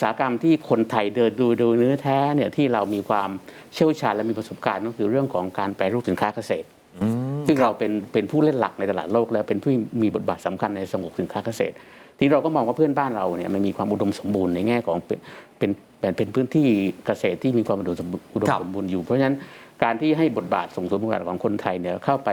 อุตสาหกรรมที่คนไทยเดินดูดูเนื้อแท้เนี่ยที่เรามีความเชี่ยวชาญและมีประสบการณ์ก็คือเรื่องของการแปรรูปสินค้าเกษตรอืมซึ่งเราเป็นเป็นผู้เล่นหลักในตลาดโลกและเป็นผู้มีบทบาทสำคัญในสงบสินค้าเกษตร ที่เราก็มองว่าเพื่อนบ้านเราเนี่ยมันมีความอุดมสมบูรณ์ในแง่ของเป็นเป็นเป็นเป็นพื้นที่เกษตรที่มีความอุดมสมบูรณ์อุดมครับสมบูรณ์อยู่เพราะฉะนั้นการที่ให้บทบาทส่งเสริมบทบาทของคนไทยเนี่ยเข้าไป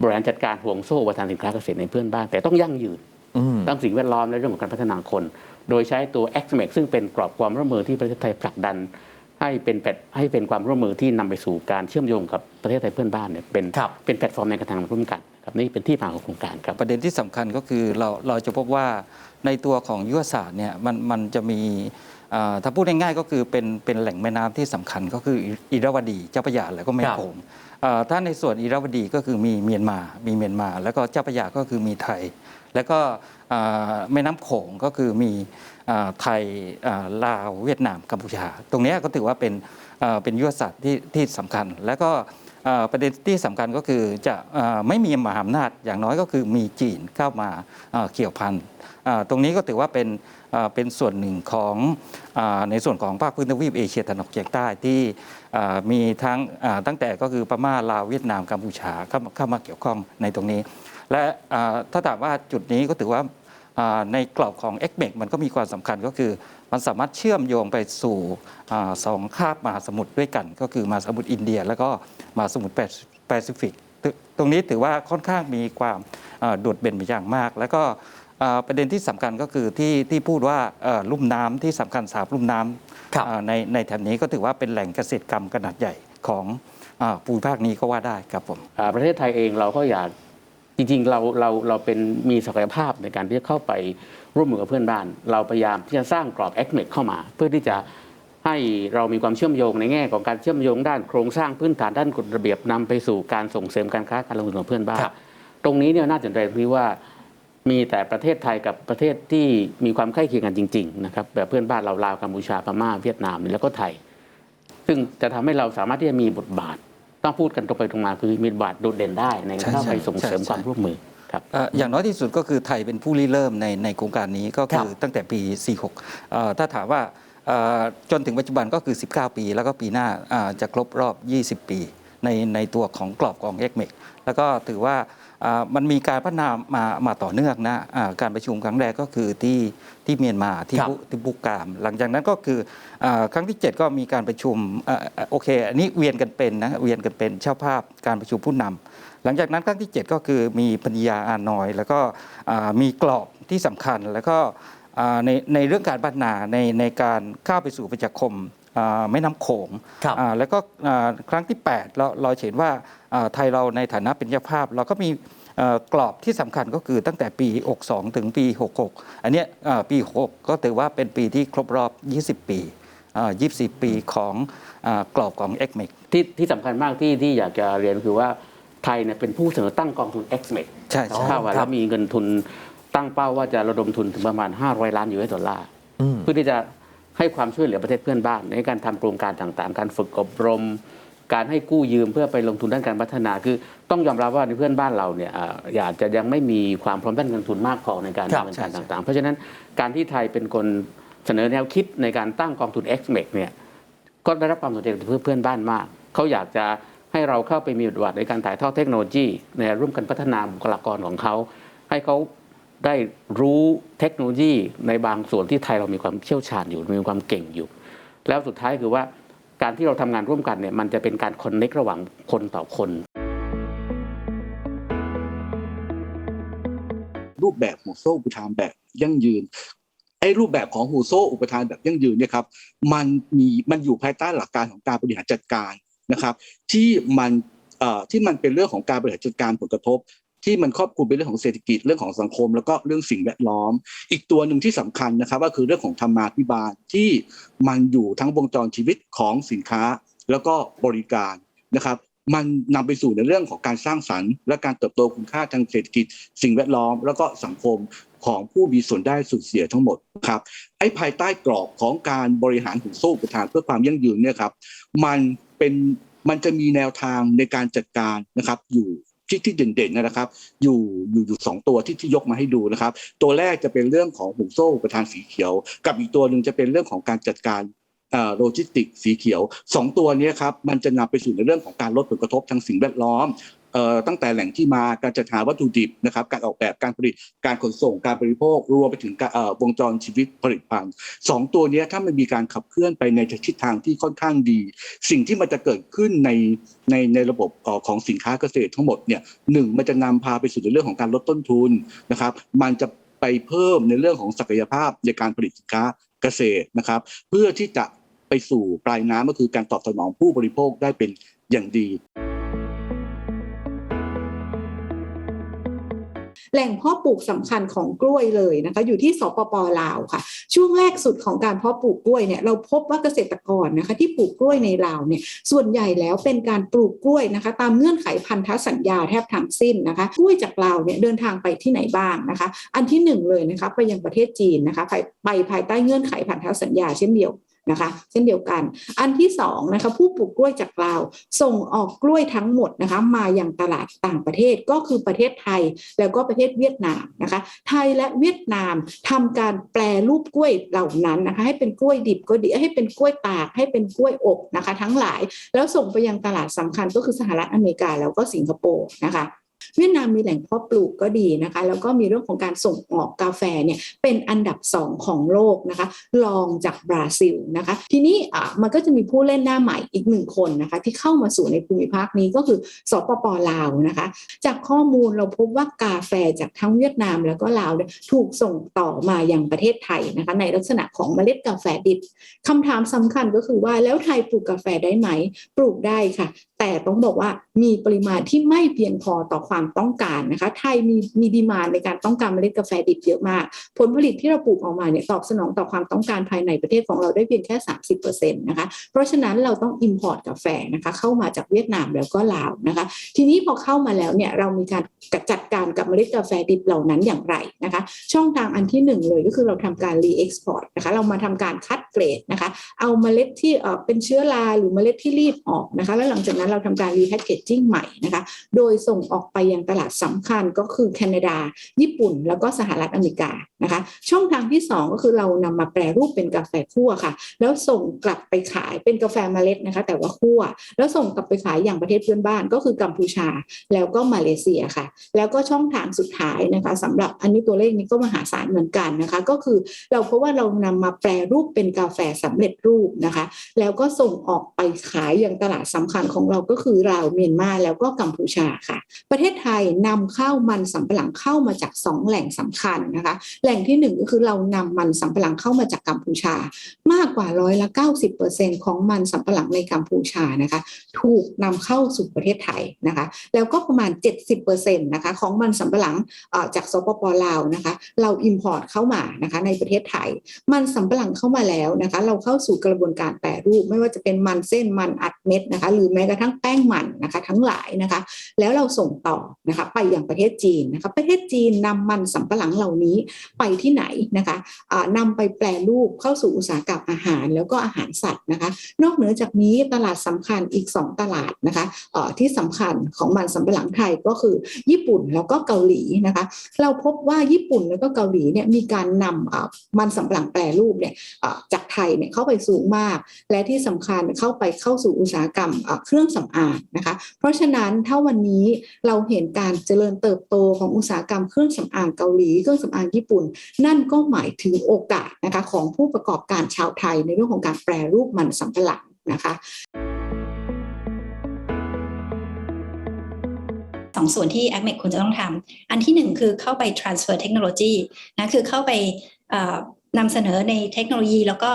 บริหารจัดการห่วงโซ่อุปทานสินค้าเกษตรในเพื่อนบ้านแต่ต้องยั่งยืนอืมทั้งสิ่งแวดล้อมและเรื่องของการพัฒนาคน โดยใช้ตัว x m e x ซึ่งเป็นกรอบความร่วมมือที่ประเทศไทยผลักดัน ให้เป็นแพลตให้เป็นความร่วมมือที่นำไปสู่การเชื่อมโยงกับประเทศไทยเพื่อนบ้านเนี่ยเป็นครับเป็นแพลตฟอร์มในการทำงานร่วมกันครับนี่เป็นที่มาของโครงการครับประเด็นที่สำคัญก็คือเราเราจะพบว่าในตัวของยุทธศาสตร์เนี่ยมันมันจะมีอ่าถ้าพูดง่ายๆก็คือเป็นเป็นแหล่งแม่น้ำที่สำคัญก็คืออิระวดีเจ้าพระยาแล้วก็แม่ครับโขงอ่าถ้าในส่วนอิระวดีก็คือมีเมียนมา มีเมียนมา แล้วก็เจ้าพระยาก็คือมีไทย แล้วก็แม่น้ำโขงก็คือมีไทยลาวเวียดนามกัมพูชา ตรงนี้ก็ถือว่าเป็นเป็นยุทธศาสตร์ที่ที่สำคัญ แล้วก็ประเด็นที่สำคัญก็คือจะไม่มีมหาอำนาจอย่างน้อยก็คือมีจีนเข้ามาเกี่ยวพันตรงนี้ก็ถือว่าเป็นเป็นส่วนหนึ่งของอในส่วนของภาคพื้นทวีปเอเชียตะวันออกเฉียงใต้ที่มีทั้งตั้งแต่ก็คือพม่าลาวเวียดนามกัมพูชาเข้ามาเข้ามาเกี่ยวข้องในตรงนี้ และอ่าถ้าถามว่าจุดนี้ก็ถือว่าอ่าในกรอบของ x m e c มันก็มีความสำคัญก็คือ มันสามารถเชื่อมโยงไปสู่อาสองคาบมหาสมุทรด้วยกัน ก็คือมหาสมุทรอินเดีย แล้วก็มหาสมุทรแปซิฟิกตตรงนี้ถือว่าค่อนข้างมีความอ่าโดดเด่นไปอย่างมาก แล้วก็อ่าประเด็นที่สำคัญก็คือที่ที่พูดว่าเอ่อลุ่มน้ำที่สำคัญสามลุ่มน้ำครับอ่าในในแถบนี้ก็ถือว่าเป็นแหล่งเกษตรกรรมขนาดใหญ่ของอาภูมิภาคนี้ก็ว่าได้ครับผมอ่าประเทศไทยเองเราก็อยาก จริงๆเราเราเราเป็นมีศักยภาพในการที่จะเข้าไปร่วมมือกับเพื่อนบ้าน เราพยายามที่จะสร้างกรอบ x m e c เข้ามา เพื่อที่จะให้เรามีความเชื่อมโยงในแง่ของการเชื่อมโยงด้านโครงสร้างพื้นฐานด้านกฎระเบียบนำไปสู่การส่งเสริมการค้าการลงทุนของเพื่อนบ้าน ตรงนี้เนี่ยน่าสนใจตรงที่ว่ามีแต่ประเทศไทยกับประเทศที่มีความใกล้เคียงกันจริงๆนะครับแบบเพื่อนบ้านเราลาวกัมพูชาพม่าเวียดนามแล้วก็ไทย ซึ่งจะทำให้เราสามารถที่จะมีบทบาท ต้องพูดกันตรงไปตรงมาคือมีบทบาทโดดเด่นได้ในการใช่เข้าไปใช่ส่งเสริมใช่ความร่วมมือครับเอ่ออย่างน้อยที่สุดก็คือไทยเป็นผู้ริเริ่มในในโครงการนี้ก็คือครับตั้งแต่ปี 46เอ่อถ้าถามว่าเอ่อจนถึงปัจจุบันก็คือ 19 ปี แล้วก็ปีหน้าอ่าจะครบรอบ 20 ปี ในในตัวของกรอบของเอ็กเมกแล้วก็ถือว่าอ่า มันมีการพัฒนามามาต่อเนื่องนะอ่าการประชุมครั้งแรกก็คือที่ที่เมียนมาที่ครับบุที่บุกาม หลังจากนั้นก็คืออาครั้งที่ 7 ก็มีการประชุมอ่าอ่าโอเค อันนี้เวียนกันเป็นนะเวียนกันเป็นเจ้าภาพการประชุมผู้นำหลังจากนั้นครั้งที่ 7 ก็คือมีปัญญาอานอย แล้วก็อ่ามีกรอบที่สำคัญแล้วก็อ่าในในเรื่องการพัฒนาในในการเข้าไปสู่ประชาคมอ่า แม่น้ำโขงครับอ่าแล้วก็อ่าครั้งที่ 8 เราเราเห็นว่าอ่าไทยเราในฐานะเป็นเจ้าภาพ เราก็มีเอ่อกรอบที่สำคัญก็คือตั้งแต่ปี 62 ถึงปี 66 อันเนี้ยอ่าปี6ก็ถือว่าเป็นปีที่ครบรอบ 20 ปีอ่า24 ปีของอากรอบของ x m e c ที่ที่สำคัญมากที่ที่อยากจะเรียนคือว่าไทยเนี่ยเป็นผู้เสนอตั้งกองทุน x m e c ใช่อ๋อใช่เข้ามาครัแล้บวมีเงินทุนตั้งเป้าว่าจะระดมทุนถึงประมาณ 500 ล้านยูเอสดอลลาร์อืมเพื่อที่จะ ให้ความช่วยเหลือประเทศเพื่อนบ้าน ในการทำโครงการต่างๆ การฝึกอบรม การให้กู้ยืมเพื่อไปลงทุนด้านการพัฒนา คือต้องยอมรับว่าในเพื่อนบ้านเราเนี่ยอ่าอยากจะยังไม่มีความพร้อมด้านเงินทุนมากพอในการครับดำเนินการต่าง ๆ เพราะฉะนั้นการที่ไทยเป็นคนเสนอแนวคิดในการตั้งกองทุน x m e c เนี่ยก็ได้รับความสนใจจากเพื่อนบ้านมาก เขาอยากจะให้เราเข้าไปมีบทบาทในการถ่ายทอดเทคโนโลยี ในร่วมกันพัฒนาบุคลากรของเขา ให้เขา ได้รู้เทคโนโลยีในบางส่วนที่ไทยเรามีความเชี่ยวชาญอยู่มีความเก่งอยู่ แล้วสุดท้ายคือว่าการที่เราทำงานร่วมกันเนี่ยมันจะเป็นการคอนเน็กระหว่างคนต่อคน รูปแบบของโซ่อุปทานแบบยั่งยืนไอ้รูปแบบของหูโซ่อุปทานแบบยั่งยืนเนี่ยครับมันมีมันอยู่ภายใต้หลักการของการบริหารจัดการนะครับ ที่มันที่มันเป็นเรื่องของการบริหารจัดการผลกระทบ ที่มันครอบคลุมเป็นเรื่องของเศรษฐกิจเรื่องของสังคม แล้วก็เรื่องสิ่งแวดล้อม อีกตัวหนึ่งที่สำคัญนะครับ ก็คือเรื่องของธรรมาภิบาลที่มันอยู่ทั้งวงจรชีวิตของสินค้าแล้วก็บริการนะครับมันนำไปสู่ในเรื่องของการสร้างสรรค์ และการเติบโตคุณค่าทางเศรษฐกิจ สิ่งแวดล้อม แล้วก็สังคมของผู้มีส่วนได้ส่วนเสียทั้งหมดครับไอ้ภายใต้กรอบของการบริหารหุ่นโซ่อุปทานเพื่อความยั่งยืนเนี่ยครับมันเป็นมันจะมีแนวทางในการจัดการนะครับอยู่ ที่ที่เด่นๆนะครับ อยู่อยู่อยู่สองตัวที่ที่ยกมาให้ดูนะครับ ตัวแรกจะเป็นเรื่องของห่วงโซ่ประธานสีเขียว กับอีกตัวหนึ่งจะเป็นเรื่องของการจัดการโลจิสติกสีเขียวสองตัวนี้ครับมันจะนำไปสู่ในเรื่องของการลดผลกระทบทางสิ่งแวดล้อม ตั้งแต่แหล่งที่มาการจัดหาวัตถุดิบนะครับการออกแบบการผลิตการขนส่งการบริโภค รวมไปถึงวงจรชีวิตผลิตภัณฑ์สองตัวนี้ถ้ามันมีการขับเคลื่อนไปในทิศทางที่ค่อนข้างดี สิ่งที่มันจะเกิดขึ้นในในในระบบของสินค้าเกษตรทั้งหมดเนี่ยหนึ่งมันจะนำพาไปสู่ในเรื่องของการลดต้นทุนนะครับ มันจะไปเพิ่มในเรื่องของศักยภาพในการผลิตสินค้าเกษตรนะครับ เพื่อที่จะไปสู่ปลายน้ำก็คือการตอบสนองผู้บริโภคได้เป็นอย่างดี แหล่งเพาะปลูกสำคัญของกล้วยเลยนะคะ อยู่ที่สปปลาวค่ะ ช่วงแรกสุดของการเพาะปลูกกล้วยเนี่ยเราพบว่าเกษตรกรนะคะ ที่ปลูกกล้วยในลาวเนี่ยส่วนใหญ่แล้วเป็นการปลูกกล้วยนะคะ ตามเงื่อนไขพันธสัญญาแทบทั้งสิ้นนะคะกล้วยจากลาวเนี่ยเดินทางไปที่ไหนบ้างนะคะ อันที่หนึ่งเลยนะคะไปยังประเทศจีนนะคะไปไปภายใต้เงื่อนไขพันธสัญญาเช่นเดียว นะคะ เช่นเดียวกัน อันที่สองนะคะผู้ปลูกกล้วยจากลาวส่งออกกล้วยทั้งหมดนะคะมาอย่างตลาดต่างประเทศก็คือประเทศไทย แล้วก็ประเทศเวียดนามนะคะไทยและเวียดนามทำการแปลรูปกล้วยเหล่านั้นนะคะให้เป็นกล้วยดิบก็ดีให้เป็นกล้วยตากให้เป็นกล้วยอบนะคะ ทั้งหลายแล้วส่งไปยังตลาดสำคัญก็คือสหรัฐอเมริกาแล้วก็สิงคโปร์นะคะ เวียดนามมีแหล่งเพาะปลูกก็ดีนะคะ แล้วก็มีเรื่องของการส่งออกกาแฟเนี่ยเป็นอันดับสองของโลกนะคะรองจากบราซิลนะคะ ทีนี้อะมันก็จะมีผู้เล่นหน้าใหม่อีกหนึ่งคนนะคะที่เข้ามาสู่ในภูมิภาคนี้ก็คือสปปลาวนะคะ จากข้อมูลเราพบว่ากาแฟจากทั้งเวียดนามแล้วก็ลาวเนี่ยถูกส่งต่อมาอยังประเทศไทยนะคะ ในลักษณะของเมล็ดกาแฟดิบคำถามสำคัญก็คือว่าแล้วไทยปลูกกาแฟได้ไหม ปลูกได้ค่ะแต่ต้องบอกว่ามีปริมาณที่ไม่เพียงพอต่อความต้องการนะคะ ไทยมีมีดีมานในการต้องการเมล็ดกาแฟดิบเยอะมาก ผลผลิตที่เราปลูกออกมาเนี่ยตอบสนองต่อความต้องการภายในประเทศของเราได้เพียงแค่ 30%นะคะ เพราะฉะนั้นเราต้อง import กาแฟนะคะเข้ามาจากเวียดนามแล้วก็ลาวนะคะ ทีนี้พอเข้ามาแล้วเนี่ยเรามีการจัดการกับเมล็ดกาแฟดิบเหล่านั้นอย่างไรนะคะ ช่องทางอันที่หนึ่งเลยก็คือเราทำการ re-export นะคะ เรามาทำการคัดเกรดนะคะ เอาเมล็ดที่เอ่อเป็นเชื้อราหรือเมล็ดที่รีดออกนะคะ แล้วหลังจากนั้นเราทำการ repackaging ใหม่นะคะ โดยส่งออกไปยังตลาดสำคัญก็คือแคนาดา ญี่ปุ่น แล้วก็สหรัฐอเมริกานะคะ ช่องทางที่ 2 ก็คือเรานำมาแปรรูปเป็นกาแฟคั่วค่ะ แล้วส่งกลับไปขายเป็นกาแฟเมล็ดนะคะ แต่ว่าคั่ว แล้วส่งกลับไปขายอย่างประเทศเพื่อนบ้านก็คือกัมพูชา แล้วก็มาเลเซียค่ะ แล้วก็ช่องทางสุดท้ายนะคะสำหรับอันนี้ตัวเลขนี้ก็มหาศาลเหมือนกันนะคะ ก็คือเราเพราะว่าเรานำมาแปรรูปเป็นกาแฟสำเร็จรูปนะคะ แล้วก็ส่งออกไปขายอย่างตลาดสำคัญของเราราก็คือลาวเมียนมาแล้วก็กัมพูชาค่ะ ประเทศไทยนำเข้ามันสำปะหลังเข้ามาจาก 2 แหล่งสำคัญนะคะ แหล่งที่ 1 ก็คือเรานำมันสำปะหลังเข้ามาจากกัมพูชา มากกว่าร้อยละ90%ของมันสำปะหลังในกัมพูชานะคะ ถูกนำเข้าสู่ประเทศไทยนะคะ แล้วก็ประมาณ 70%นะคะของมันสำปะหลังจากสปปลาวนะคะ เราอิมพอร์ตเข้ามานะคะในประเทศไทย มันสำปะหลังเข้ามาแล้วนะคะ เราเข้าสู่กระบวนการแปรรูปไม่ว่าจะเป็นมันเส้นมันอัด เม็ดนะคะหรือแม้กระทั่งแป้งมันนะคะทั้งหลายนะคะ แล้วเราส่งต่อนะคะไปยังประเทศจีนนะคะประเทศจีนนำมันสำปะหลังเหล่านี้ไปที่ไหนนะคะอ่านำไปแปรรูปเข้าสู่อุตสาหกรรมอาหาร แล้วก็อาหารสัตว์นะคะ นอกเหนือจากนี้ตลาดสำคัญอีก 2 ตลาดนะคะเอ่อที่สำคัญของมันสำปะหลังไทยก็คือญี่ปุ่นแล้วก็เกาหลีนะคะ เราพบว่าญี่ปุ่นแล้วก็เกาหลีเนี่ยมีการนำมันสำปะหลังแปรรูปเนี่ยจากไทยเนี่ยเข้าไปสูงมาก และที่สำคัญเข้าไปเข้าสู่อุตสาาหกรรมเครื่องสำอางนะคะ เพราะฉะนั้นถ้าวันนี้เราเห็นการเจริญเติบโตของอุตสาหกรรมเครื่องสำอางเกาหลีเครื่องสำอางญี่ปุ่น นั่นก็หมายถึงโอกาสนะคะของผู้ประกอบการชาวไทยในเรื่องของการแปรรูปมันสำปะหลังนะคะสองส่วนที่ a c m e c ควรจะต้องทำ อันที่หนึ่งคือเข้าไป transfer technology นะคือเข้าไปนำเสนอในเทคโนโลยี แล้วก็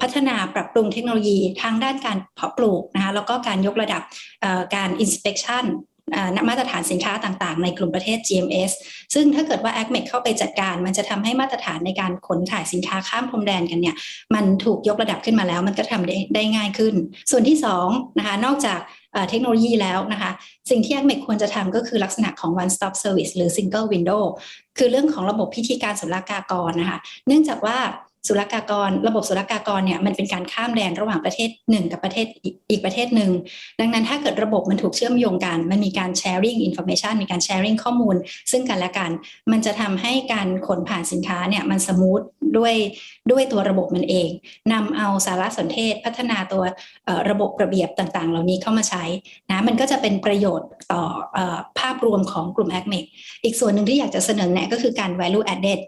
พัฒนาปรับปรุงเทคโนโลยีทางด้านการเพาะปลูกนะคะแล้วก็การยกระดับการ inspection มาตรฐานสินค้าต่างๆ ในกลุ่มประเทศ GMS ซึ่งถ้าเกิดว่า a c m e c เข้าไปจัดการ มันจะทำให้มาตรฐานในการขนถ่ายสินค้าข้ามพรมแดนกันเนี่ย มันถูกยกระดับขึ้นมาแล้ว มันก็ทำได้ได้ง่ายขึ้น ส่วนที่2นะคะ นอกจากเอ่อเทคโนโลยีแล้วนะคะ สิ่งที่ a c m e c ควรจะทำก็คือลักษณะของ one stop service หรือ single window คือเรื่องของระบบพิธีการศุลกากรนะคะ เนื่องจากว่า ศุลกากร ระบบศุลกากรเนี่ยมันเป็นการข้ามแดนระหว่างประเทศหนึ่งกับประเทศอีกประเทศหนึ่ง ดังนั้นถ้าเกิดระบบมันถูกเชื่อมโยงกัน มันมีการ sharing information มีการ sharing ข้อมูล ซึ่งกันและกัน มันจะทำให้การขนผ่านสินค้าเนี่ยมันสมูทด้วยด้วยตัวระบบมันเองนำเอาสารสนเทศพัฒนาตัวระบบระเบียบต่างๆ เหล่านี้เข้ามาใช้นะมันก็จะเป็นประโยชน์ต่ออภาพรวมของกลุ่ม a c m e อีกส่วนหนึ่งที่อยากจะเสนอแนะก็คือการ value added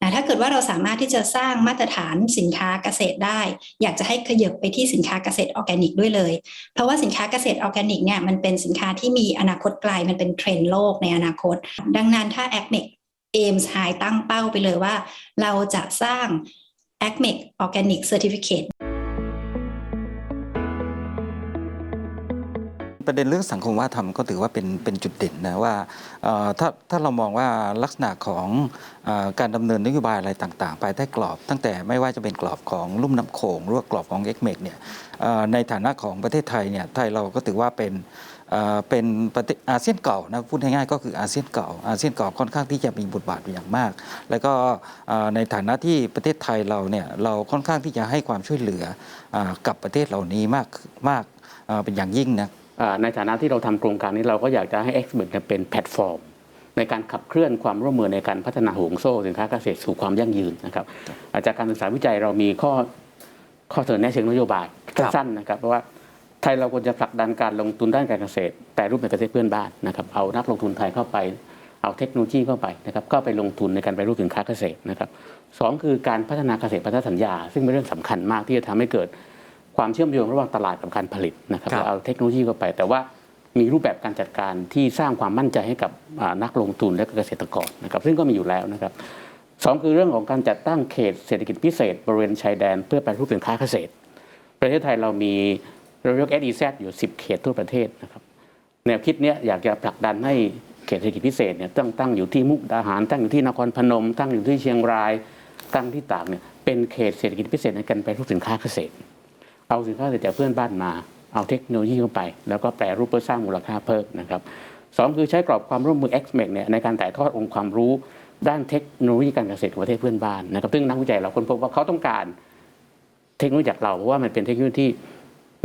นะถ้าเกิดว่าเราสามารถที่จะสร้างมาตรฐานสินค้าเกษตรได้ อยากจะให้ขยับไปที่สินค้าเกษตรออร์แกนิกด้วยเลย เพราะว่าสินค้าเกษตรออร์แกนิกเนี่ยมันเป็นสินค้าที่มีอนาคตไกลมันเป็นเทรนด์โลกในอนาคต ดังนั้นถ้า a c m e เอมส์ไฮตั้งเป้าไปเลยว่า เราจะสร้าง a c m e Organic Certificate ประเด็นเรื่องสังคมวัฒนธรรมก็ถือว่าเป็นเป็นจุดเด่นนะว่าถ้าถ้าเรามองว่าลักษณะของอการดำเนินนโยบายอะไรต่างๆ ไปใต้กรอบ ตั้งแต่ไม่ว่าจะเป็นกรอบของลุ่มน้ำโขงหรือว่ากรอบของเอ็กเมกเนี่ยในฐานะของประเทศไทยเนี่ยไทยเราก็ถือว่าเป็นเป็นปอาเซียนเก่านะพูดง่ายๆก็คืออาเซียนเก่าอาเซียนเก่าค่อนข้างที่จะมีบทบาทอยู่อย่างมาก แล้วก็ในฐานะที่ประเทศไทยเราเนี่ยเราค่อนข้างที่จะให้ความช่วยเหลืออกับประเทศเหล่านี้มากมากเป็นอย่างยิ่งนะ ในฐานะที่เราทำโครงการนี้เราก็อยากจะให้ x m e เนี่ยเป็นแพลตฟอร์ม ในการขับเคลื่อนความร่วมมือในการพัฒนาห่วงโซ่สินค้าเกษตรสู่ความยั่งยืนนะครับอาจากการศึกษาวิจัยเรามีข้อข้อเสนอแนะเชิงนโยบายสั้นๆนะครับเพราะว่าไทยเราควรจะผลักดันการลงทุนด้านการเกษตร แต่รูปแบบประเทศเพื่อนบ้านนะครับเอานักลงทุนไทยเข้าไปเอาเทคโนโลยีเข้าไปนะครับก็ไปลงทุนในการไปรูปสินค้าเกษตรนะครับสองคือการพัฒนาเกษตรพันธสัญญา ซึ่งเป็นเรื่องสำคัญมากที่จะทำให้เกิด ความเชื่อมโยงระหว่างตลาดกับการผลิตนะครับครับเอาเทคโนโลยีเข้าไป แต่ว่ามีรูปแบบการจัดการที่สร้างความมั่นใจให้กับอ่านักลงทุนและก็เกษตรกรนะครับซึ่งก็มีอยู่แล้วนะครับสองคือเรื่องของการจัดตั้งเขตเศรษฐกิจพิเศษ บริเวณชายแดนเพื่อแปรรูปสินค้าเกษตร ประเทศไทยเรามีเราเรียก SEZ อยู่ 10 เขตทั่วประเทศนะครับแนวคิดเนี้ยอยากจะผลักดันให้เขตเศรษฐกิจพิเศษเนี่ยตั้งตั้งอยู่ที่มุกดาหาร ตั้งอยู่ที่นครพนม ตั้งอยู่ที่เชียงราย ตั้งที่ตากเนี่ยเป็นเขตเศรษฐกิจพิเศษในการแปรรูปสินค้าเกษตร เอาสินค้าเกษตรจากเพื่อนบ้านมา เอาเทคโนโลยีเข้าไป แล้วก็แปรรูปเพื่อสร้างมูลค่าเพิ่มนะครับสองคือใช้กรอบความร่วมมือ x m e เนี่ยในการถ่ายทอดองค์ความรู้ด้านเทคโนโลยีการเกษตรของประเทศเพื่อนบ้านนะครับซึ่งนักวิจัยเราค้นพบว่าเขาต้องการเทคโนโลยีจากเราเพราะว่ามันเป็นเทคโนโลยีที่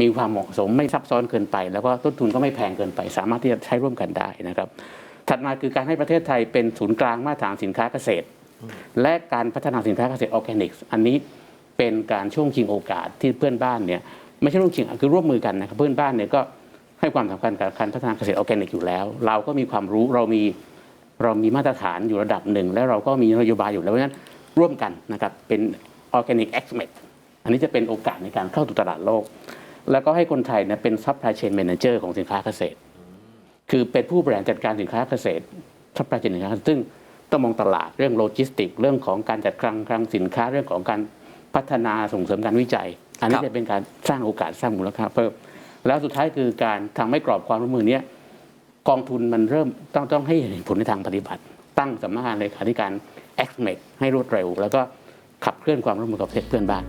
มีความเหมาะสมไม่ซับซ้อนเกินไป แล้วก็ต้นทุนก็ไม่แพงเกินไป สามารถที่จะใช้ร่วมกันได้นะครับ ถัดมาคือการให้ประเทศไทยเป็นศูนย์กลางมาตรฐานสินค้าเกษตร และการพัฒนาสินค้าเกษตรออร์แกนิกอันนี้ เป็นการช่วงชิงโอกาสที่เพื่อนบ้านเนี่ยไม่ใช่ร่วมชิงคือร่วมมือกันนะครับเพื่อนบ้านเนี่ยก็ให้ความสำคัญกับการพัฒนาเกษตรออร์แกนิกอยู่แล้ว เราก็มีความรู้เรามีเรามีมาตรฐานอยู่ระดับหนึ่ง แล้วเราก็มีนโยบายอยู่แล้วเพราะฉะนั้นร่วมกันนะครับเป็นออร์แกนิกเอ็กซ์เมดอันนี้จะเป็นโอกาสในการเข้าสู่ตลาดโลก แล้วก็ให้คนไทยเนี่ยเป็นซัพพลายเชนแมเนเจอร์ของสินค้าเกษตร คือเป็นผู้บริหารจัดการสินค้าเกษตรซัพพลายเชนสินค้าซึ่งต้องมองตลาดเรื่องโลจิสติก เรื่องของการจัดคลังคลังสินค้าเรื่องของการ พัฒนาส่งเสริมการวิจัย อันนี้ครับจะเป็นการสร้างโอกาสสร้างมูลค่าเพิ่มแล้วสุดท้ายคือการทำให้กรอบความร่วมมือเนี้ยกองทุนมันเริ่มต้องต้องให้เห็นผลในทางปฏิบัติ ตั้งสำนักงานเลขาธิการ x m e ให้รวดเร็ว แล้วก็ขับเคลื่อนความร่วมมือกับประเทศเพื่อนบ้าน